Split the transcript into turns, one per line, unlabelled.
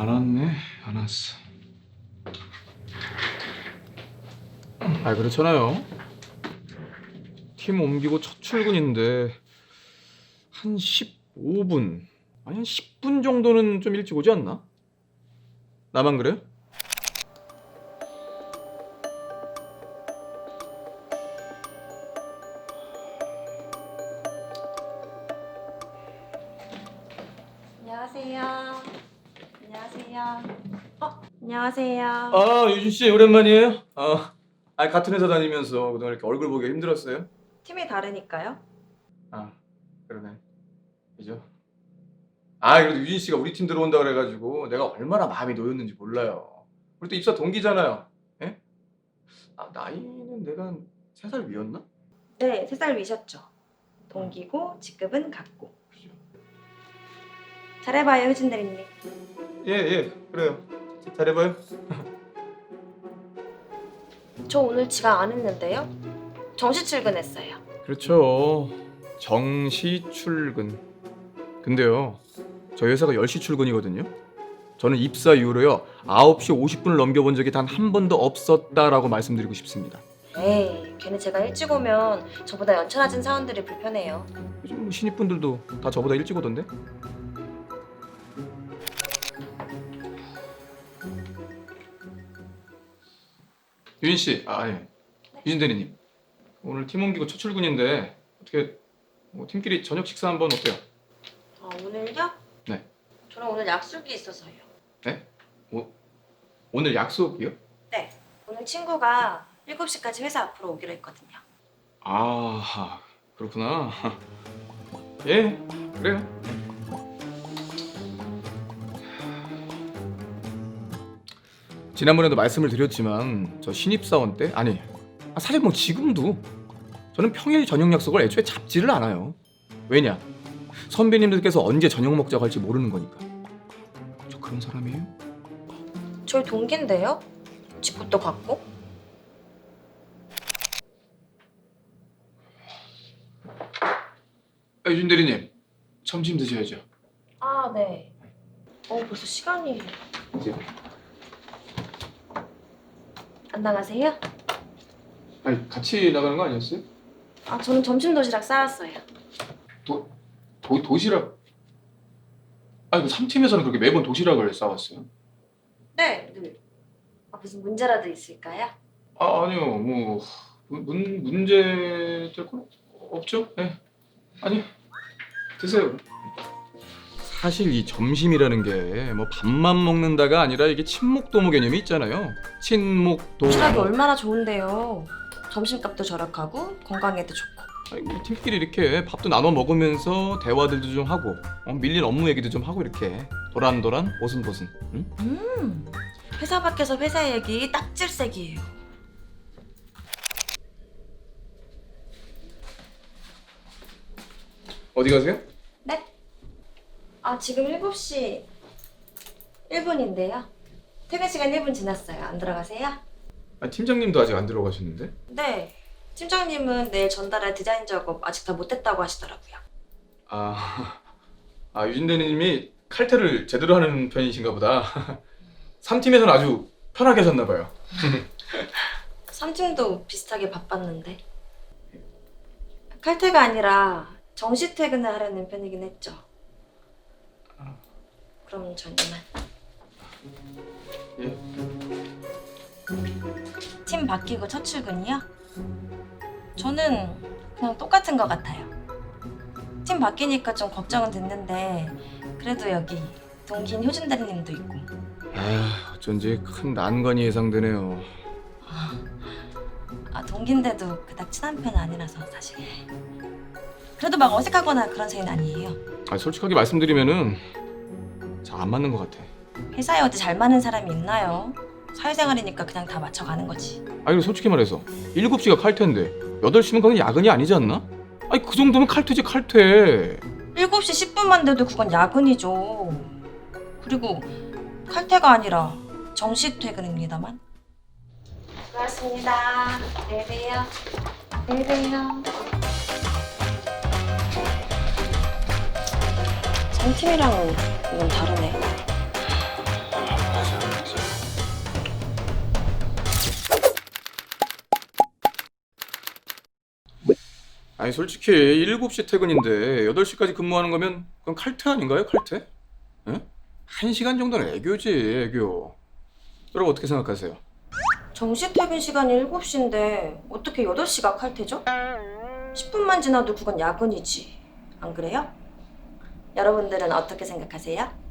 알았네 알았어 아 그렇잖아요. 팀 옮기고 첫 출근인데 한 15분 아니 한 10분 정도는 좀 일찍 오지 않나? 나만 그래?
안녕하세요.
아 유진 씨 오랜만이에요. 아, 아 같은 회사 다니면서 그동안 이렇게 얼굴 보기 힘들었어요?
팀이 다르니까요.
아 그러네. 그죠? 아 그래도 유진 씨가 우리 팀 들어온다 그래가지고 내가 얼마나 마음이 놓였는지 몰라요. 우리 또 입사 동기잖아요. 예? 아 나이는 내가 한 3살 위였나?
네, 세 살 위셨죠. 동기고 직급은 같고.
그죠?
잘해봐요, 효진 대리님.
예, 예, 그래요. 잘해봐요.
저 오늘 지각 안 했는데요. 정시 출근했어요.
그렇죠. 정시 출근. 근데요, 저희 회사가 10시 출근이거든요. 저는 입사 이후로요, 9시 50분을 넘겨본 적이 단 한 번도 없었다라고 말씀드리고 싶습니다.
에이, 괜히 제가 일찍 오면 저보다 연차낮은 사원들이 불편해요.
요즘 뭐 신입분들도 다 저보다 일찍 오던데? 유진 씨, 아 아니, 유진 대리님. 오늘 팀 옮기고 첫 출근인데 어떻게 뭐 팀끼리 저녁 식사 한번 어때요?
아, 오늘요?
네.
저는 오늘 약속이 있어서요.
오늘 약속이요?
네. 오늘 친구가 7시까지 회사 앞으로 오기로 했거든요.
아 그렇구나. 예, 그래요. 지난번에도 말씀을 드렸지만 저 신입사원 때 아니 아, 사실 뭐 지금도 저는 평일 저녁 약속을 애초에 잡지를 않아요. 왜냐? 선배님들께서 언제 저녁 먹자고 할지 모르는 거니까. 저 그런 사람이에요?
저희 동기인데요? 직급도 같고?
아, 유진 대리님 점심 드셔야죠.
아, 네. 어, 벌써 시간이...
이제
안 나가세요?
아니 같이 나가는 거 아니었어요?
아, 저는 점심 도시락 싸왔어요.
도, 도시락 아니 그 3팀에서는 그렇게 매번 도시락을 싸왔어요?
네, 늘. 아, 무슨 문제라도 있을까요?
아 아니요 뭐 문, 문제 될건 없죠? 네. 아니 드세요 사실 이 점심이라는 게 뭐 밥만 먹는다가 아니라 이게 친목도모 개념이 있잖아요 친목도모
도시락이 얼마나 좋은데요. 점심값도 절약하고 건강에도 좋고.
아니, 팀끼리 이렇게 밥도 나눠 먹으면서 대화들도 좀 하고 어, 밀린 업무 얘기도 좀 하고 이렇게 도란도란 보순보순 응?
음, 회사 밖에서 회사 얘기 딱 질색이에요.
어디 가세요?
네? 아, 지금 7시 1분인데요. 퇴근 시간 1분 지났어요. 안 들어가세요?
아, 팀장님도 아직 안 들어가셨는데
네. 팀장님은 내일 전달할 디자인 작업 아직 다 못했다고 하시더라고요.
아, 아 유진 대리님이 칼퇴를 제대로 하는 편이신가 보다. 3팀에서는 아주 편하게 하셨나 봐요.
3팀도 비슷하게 바빴는데. 칼퇴가 아니라 정시 퇴근을 하려는 편이긴 했죠. 그럼 전 이만.
예.
팀 바뀌고 첫 출근이요? 저는 그냥 똑같은 것 같아요. 팀 바뀌니까 좀 걱정은 됐는데 그래도 여기 동기인 효준 대리님도 있고
아, 어쩐지 큰 난관이 예상되네요.
아 동기인데도 그닥 친한 편은 아니라서 사실 그래도 막 어색하거나 그런 사이는 아니에요.
아, 솔직하게 말씀드리면은 잘 안 맞는 것 같아.
회사에 어디 잘 맞는 사람이 있나요? 사회생활이니까 그냥 다 맞춰가는 거지.
아니 솔직히 말해서 7시가 칼퇴인데 8시면 그건 야근이 아니지 않나? 아니 그 정도면 칼퇴지 칼퇴.
7시 10분만 돼도 그건 야근이죠. 그리고 칼퇴가 아니라 정시 퇴근입니다만. 수고하셨습니다. 내일 봬요. 내일 봬요. 정팀이랑은 건 다르네.
아니 솔직히 7시 퇴근인데 8시까지 근무하는 거면 그건 칼퇴 아닌가요? 칼퇴? 응? 한 시간 정도는 애교지 애교. 여러분 어떻게 생각하세요?
정시 퇴근 시간이 7시인데 어떻게 8시가 칼퇴죠? 10분만 지나도 그건 야근이지. 안 그래요? 여러분들은 어떻게 생각하세요?